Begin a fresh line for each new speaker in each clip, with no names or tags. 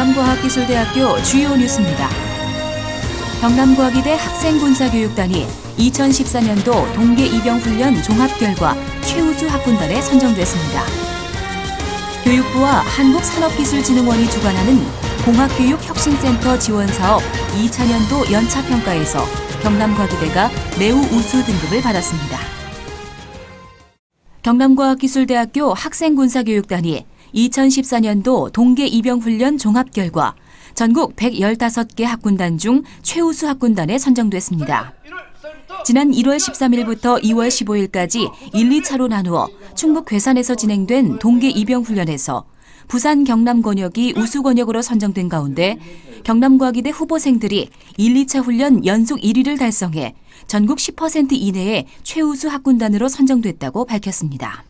경남과학기술대학교 주요 뉴스입니다. 경남과기대 학생군사교육단이 2014년도 동계 입영훈련 종합 결과 최우수 학군단에 선정됐습니다. 교육부와 한국산업기술진흥원이 주관하는 공학교육혁신센터 지원사업 2차년도 연차평가에서 경남과기대가 매우 우수 등급을 받았습니다. 경남과학기술대학교 학생군사교육단이 2014년도 동계 입영훈련 종합 결과 전국 115개 학군단 중 최우수 학군단에 선정됐습니다. 지난 1월 13일부터 2월 15일까지 1, 2차로 나누어 충북 괴산에서 진행된 동계 입영 훈련에서 부산 경남 권역이 우수 권역으로 선정된 가운데 경남과기대 후보생들이 1, 2차 훈련 연속 1위를 달성해 전국 10% 이내의 최우수 학군단으로 선정됐다고 밝혔습니다.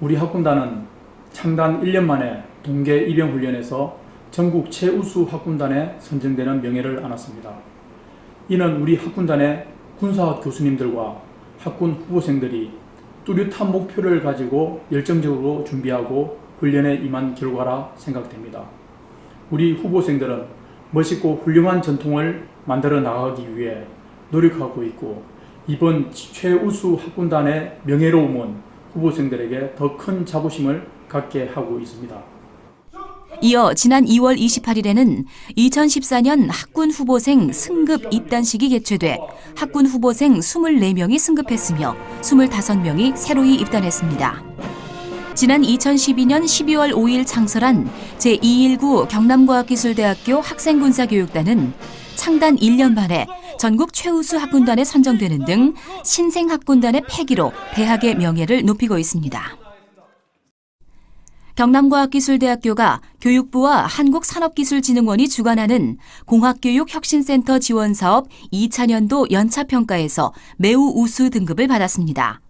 우리 학군단은 창단 1년 만에 동계 입영 훈련에서 전국 최우수 학군단에 선정되는 명예를 안았습니다. 이는 우리 학군단의 군사학 교수님들과 학군 후보생들이 뚜렷한 목표를 가지고 열정적으로 준비하고 훈련에 임한 결과라 생각됩니다. 우리 후보생들은 멋있고 훌륭한 전통을 만들어 나가기 위해 노력하고 있고 이번 최우수 학군단의 명예로움은 후보생들에게 더 큰 자부심을 갖게 하고 있습니다.
이어 지난 2월 28일에는 2014년 학군 후보생 승급 입단식이 개최돼 학군 후보생 24명이 승급했으며 25명이 새로이 입단했습니다. 지난 2012년 12월 5일 창설한 제219 경남과학기술대학교 학생군사교육단은 창단 1년 만에 전국 최우수 학군단에 선정되는 등 신생 학군단의 폐기로 대학의 명예를 높이고 있습니다. 경남과학기술대학교가 교육부와 한국산업기술진흥원이 주관하는 공학교육혁신센터 지원사업 2차년도 연차평가에서 매우 우수 등급을 받았습니다.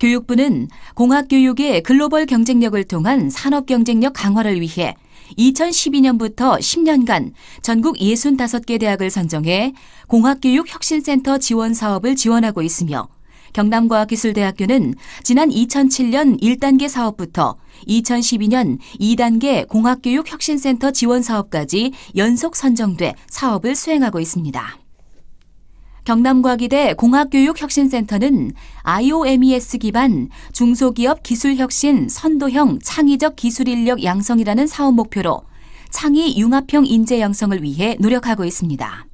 교육부는 공학교육의 글로벌 경쟁력을 통한 산업 경쟁력 강화를 위해 2012년부터 10년간 전국 65개 대학을 선정해 공학교육 혁신센터 지원 사업을 지원하고 있으며 경남과학기술대학교는 지난 2007년 1단계 사업부터 2012년 2단계 공학교육혁신센터 지원 사업까지 연속 선정돼 사업을 수행하고 있습니다. 경남과기대 공학교육혁신센터는 IOMES 기반 중소기업 기술혁신 선도형 창의적 기술인력 양성이라는 사업 목표로 창의 융합형 인재 양성을 위해 노력하고 있습니다.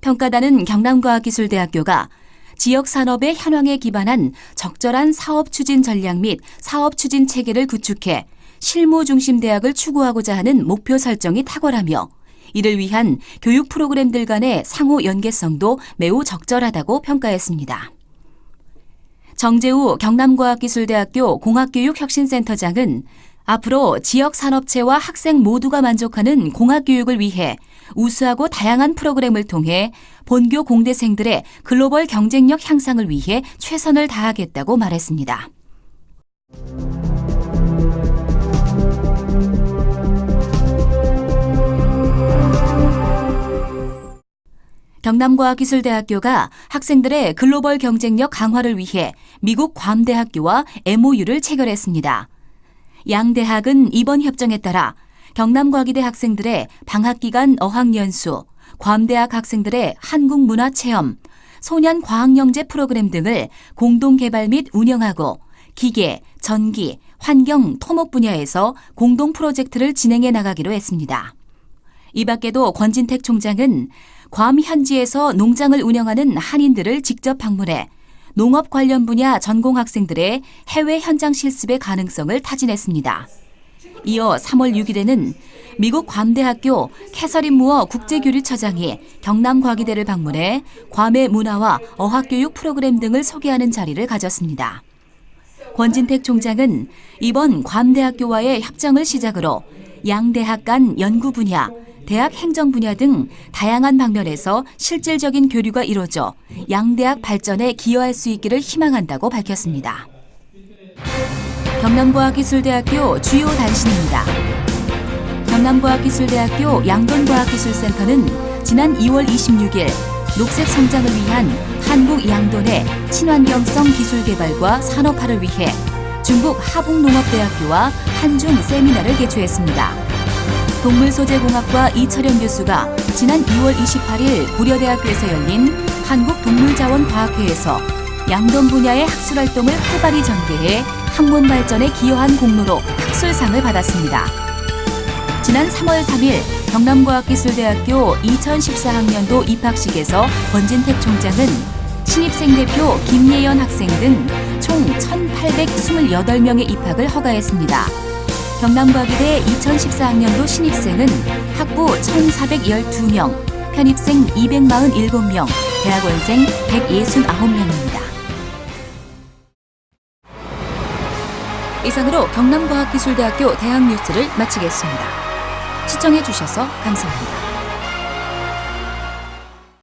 평가단은 경남과학기술대학교가 지역 산업의 현황에 기반한 적절한 사업 추진 전략 및 사업 추진 체계를 구축해 실무 중심 대학을 추구하고자 하는 목표 설정이 탁월하며 이를 위한 교육 프로그램들 간의 상호 연계성도 매우 적절하다고 평가했습니다. 정재우 경남과학기술대학교 공학교육혁신센터장은 앞으로 지역 산업체와 학생 모두가 만족하는 공학 교육을 위해 우수하고 다양한 프로그램을 통해 본교 공대생들의 글로벌 경쟁력 향상을 위해 최선을 다하겠다고 말했습니다. 경남과학기술대학교가 학생들의 글로벌 경쟁력 강화를 위해 미국 괌대학교와 MOU를 체결했습니다. 양 대학은 이번 협정에 따라 경남과기대 학생들의 방학기간 어학연수, 괌대학 학생들의 한국문화체험, 소년 과학영재 프로그램 등을 공동 개발 및 운영하고 기계, 전기, 환경, 토목 분야에서 공동 프로젝트를 진행해 나가기로 했습니다. 이 밖에도 권진택 총장은 괌 현지에서 농장을 운영하는 한인들을 직접 방문해 농업 관련 분야 전공 학생들의 해외 현장 실습의 가능성을 타진했습니다. 이어 3월 6일에는 미국 괌대학교 캐서린 무어 국제교류처장이 경남과기대를 방문해 괌의 문화와 어학교육 프로그램 등을 소개하는 자리를 가졌습니다. 권진택 총장은 이번 괌대학교와의 협정을 시작으로 양대학 간 연구 분야, 대학 행정 분야 등 다양한 방면에서 실질적인 교류가 이루어져 양대학 발전에 기여할 수 있기를 희망한다고 밝혔습니다. 경남과학기술대학교 주요 단신입니다. 경남과학기술대학교 양돈과학기술센터는 지난 2월 26일 녹색 성장을 위한 한국 양돈의 친환경성 기술 개발과 산업화를 위해 중국 하북농업대학교와 한중 세미나를 개최했습니다. 한국동물소재공학과 이철현 교수가 지난 2월 28일 고려대학교에서 열린 한국동물자원과학회에서 양돈 분야의 학술활동을 활발히 전개해 학문 발전에 기여한 공로로 학술상을 받았습니다. 지난 3월 3일 경남과학기술대학교 2014학년도 입학식에서 권진택 총장은 신입생 대표 김예연 학생 등 총 1,828명의 입학을 허가했습니다. 경남과기대 2014학년도 신입생은 학부 1,412명, 편입생 247명, 대학원생 169명입니다. 이상으로 경남과학기술대학교 대학 뉴스를 마치겠습니다. 시청해 주셔서 감사합니다.